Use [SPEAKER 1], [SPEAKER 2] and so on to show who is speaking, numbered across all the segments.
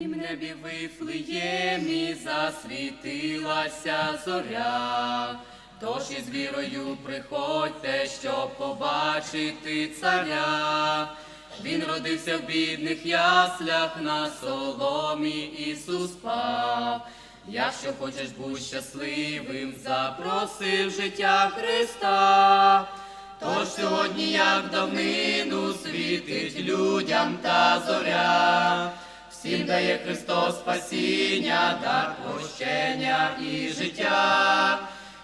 [SPEAKER 1] В небі вифлеємі засвітилася зоря. Тож із вірою приходьте, щоб побачити царя. Він родився в бідних яслях, на соломі Ісус спав. Якщо хочеш бути щасливим, запроси в життя Христа. Тож сьогодні, як давнину, світить людям та зоря. Всім дає Христос спасіння, дар прощення і життя,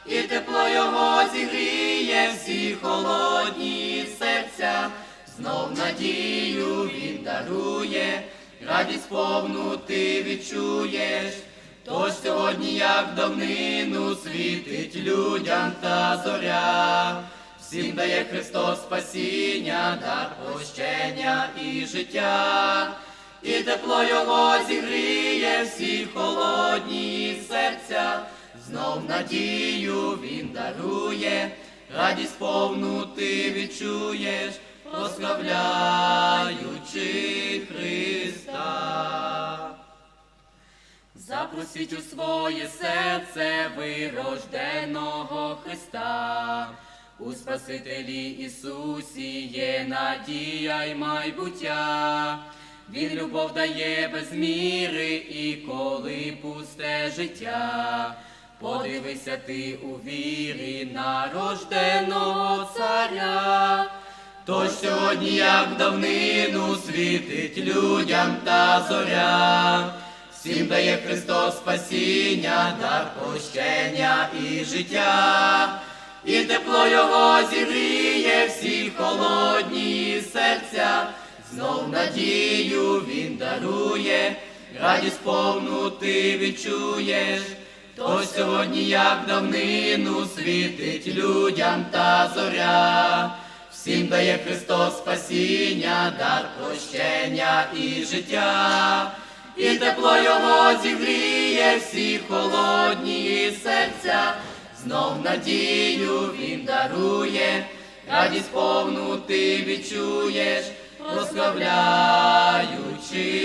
[SPEAKER 1] і тепло Його зігріє всі холодні серця, знов надію Він дарує, радість повну ти відчуєш. Тож сьогодні, як давнину, світить людям та зоря. Всім дає Христос спасіння, дар прощення і життя, і тепло Його зігріє всі холодні серця, знов надію Він дарує, радість повну ти відчуєш, прославляючи Христа. Запросіть у своє серце вирожденого Христа. У Спасителі Ісусі є надія й майбуття. Він любов дає без міри і коли пусте життя. Подивися ти у вірі нарожденого царя. Тож сьогодні, як давнину, світить людям та зоря. Всім дає Христос спасіння, дар прощення і життя, і тепло Його зігріє всі холодні серця, знов надію Він дарує, радість повну ти відчуєш. Тож сьогодні, як давнину, світить людям та зоря. Всім дає Христос спасіння, дар прощення і життя, і тепло Його зігріє всі холодні серця, знов надію Він дарує, радість повну ти відчуєш, прославляючи.